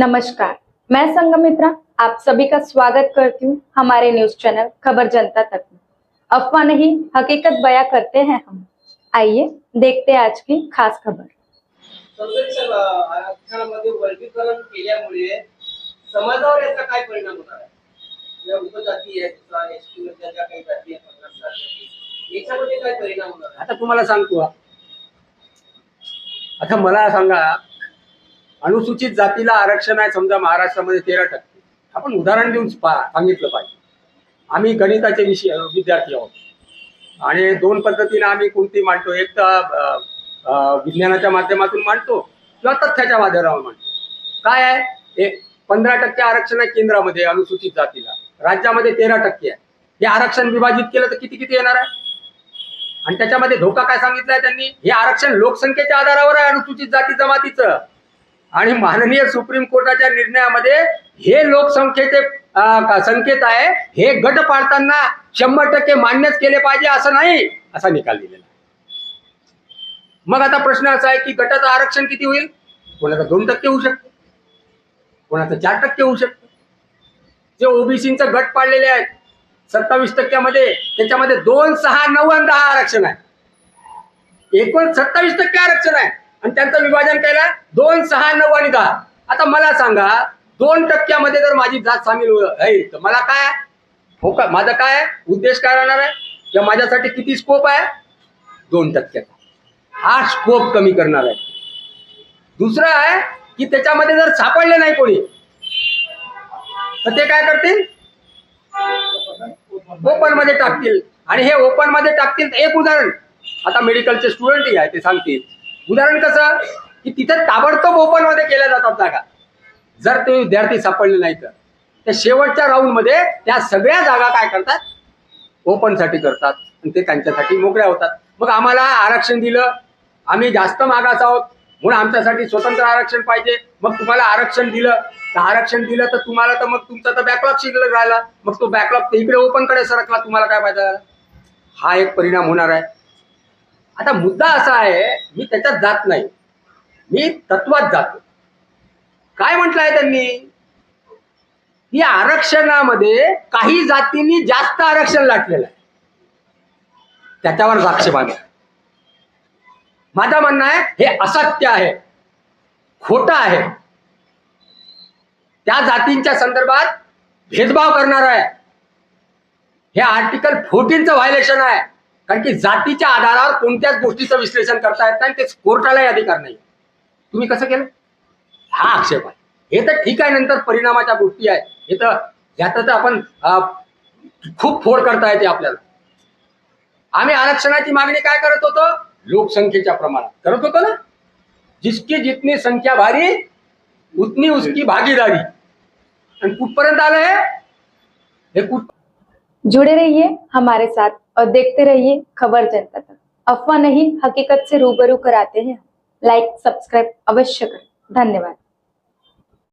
नमस्कार मैं संगमित्रा आप सभी का स्वागत करती हूँ हमारे न्यूज़ चैनल खबर जनता तक में। अफवाह नहीं हकीकत बयां करते हैं हम। आइए देखते हैं आज की खास खबर। संरक्षण आरक्षणामध्ये वर्गीकरण केल्यामुळे समाजावर याचा काय परिणाम होणार आहे? उपजाती आहेत एस टी मधल्या ज्या काही जाती आहेत पन्नास साठ जाती याच्यामध्ये काय परिणाम होणार आहे? आता तुम्हाला सांगतो हा. आता मला सांगा अनुसूचित जातीला आरक्षण आहे समजा महाराष्ट्रामध्ये तेरा टक्के. आपण उदाहरण देऊन पा- सांगितलं पाहिजे. आम्ही गणिताचे विषय विद्यार्थी आहोत. आणि दोन पद्धतीने आम्ही कोणती मांडतो? एक तर विज्ञानाच्या माध्यमातून मांडतो किंवा तथ्याच्या माध्यमावर मांडतो. काय आहे? हे पंधरा टक्के आरक्षण आहे केंद्रामध्ये अनुसूचित जातीला. राज्यामध्ये तेरा टक्के आहे. हे आरक्षण विभाजित केलं तर किती किती येणार आहे? आणि त्याच्यामध्ये धोका काय सांगितलाय त्यांनी? हे आरक्षण लोकसंख्येच्या आधारावर आहे अनुसूचित जाती जमातीचं. आणि माननीय सुप्रीम कोर्टाच्या निर्णयामध्ये हे लोकसंख्येचे संकेत आहे हे गट पाडताना शंभर टक्के मान्यच केले पाहिजे असं नाही असा निकाल दिलेला मग आता प्रश्न असा आहे की गटाचं आरक्षण किती होईल? कोणाचं दोन टक्के होऊ शकतं? कोणाचं चार टक्के होऊ शकतं? जे ओबीसीचं गट पाडलेले आहेत सत्तावीस टक्क्यामध्ये त्याच्यामध्ये दोन सहा नऊ आणि दहा आरक्षण आहे. एकूण सत्तावीस टक्के आरक्षण आहे. आणि त्यांचं विभाजन केलं दोन सहा नऊ आणि दहा. आता मला सांगा दोन टक्क्यामध्ये जर माझी जात सामील आहे तर मला काय? हो का? माझा काय? उद्देश काय राहणार आहे? किंवा माझ्यासाठी किती स्कोप आहे? दोन टक्क्याचा हा स्कोप कमी करणार आहे. दुसरं आहे की त्याच्यामध्ये जर सापडले नाही कोणी तर ते काय करतील? ओपनमध्ये टाकतील. आणि हे ओपनमध्ये टाकतील तर एक उदाहरण. आता मेडिकलचे स्टुडंटही आहे ते सांगतील. उदाहरण कसं? की तिथे ताबडतोब ओपनमध्ये केल्या जातात जागा. जर ते विद्यार्थी सापडले नाही तर. त्या शेवटच्या राऊंडमध्ये त्या सगळ्या जागा काय करतात? ओपनसाठी करतात. आणि ते त्यांच्यासाठी मोकळ्या होतात. मग आम्हाला आरक्षण दिलं. आम्ही जास्त मागास आहोत. म्हणून आमच्यासाठी स्वतंत्र आरक्षण पाहिजे. मग तुम्हाला आरक्षण दिलं. तर आरक्षण दिलं तर तुम्हाला तर मग तुमचा तर बॅकलॉग शिल्लक राहिला. मग तो बॅकलॉग इकडे ओपनकडे सरकला. तुम्हाला काय फायदा झाला? हा एक परिणाम होणार आहे. आता मुद्दा असा आहे मी त्याच्यात जात नाही. मी तत्वात जातो. काय म्हटलंय आहे त्यांनी? की आरक्षणामध्ये काही जातींनी जास्त आरक्षण लाटलेलं आहे. त्याच्यावर आक्षेप आहे. माझं म्हणणं आहे हे असत्य आहे. खोटं आहे. त्या जातींच्या संदर्भात भेदभाव करणार आहे. हे आर्टिकल फोर्टीनचं व्हायलेशन आहे. कारण की जातीच्या आधारावर कोणत्याच गोष्टीचं विश्लेषण करता येत नाही ते कोर्टालाही अधिकार नाही. तुम्ही कसं केलं? हा आक्षेप आहे. हे तर ठीक आहे नंतर परिणामाच्या गोष्टी आहेत. हे तर यात तर आपण खूप फोड करता येते आपल्याला. आम्ही आरक्षणाची मागणी काय करत होतो? लोकसंख्येच्या प्रमाणात. करत होतो ना? जिसकी जितनी संख्या भारी उतनी उसकी भागीदारी. आणि कुठपर्यंत आलं हे कुठ जुड़े रहिए हमारे साथ। और देखते रहिए खबर जनता तक। अफवाह नहीं हकीकत से रूबरू कराते हैं। लाइक सब्सक्राइब अवश्य करें। धन्यवाद।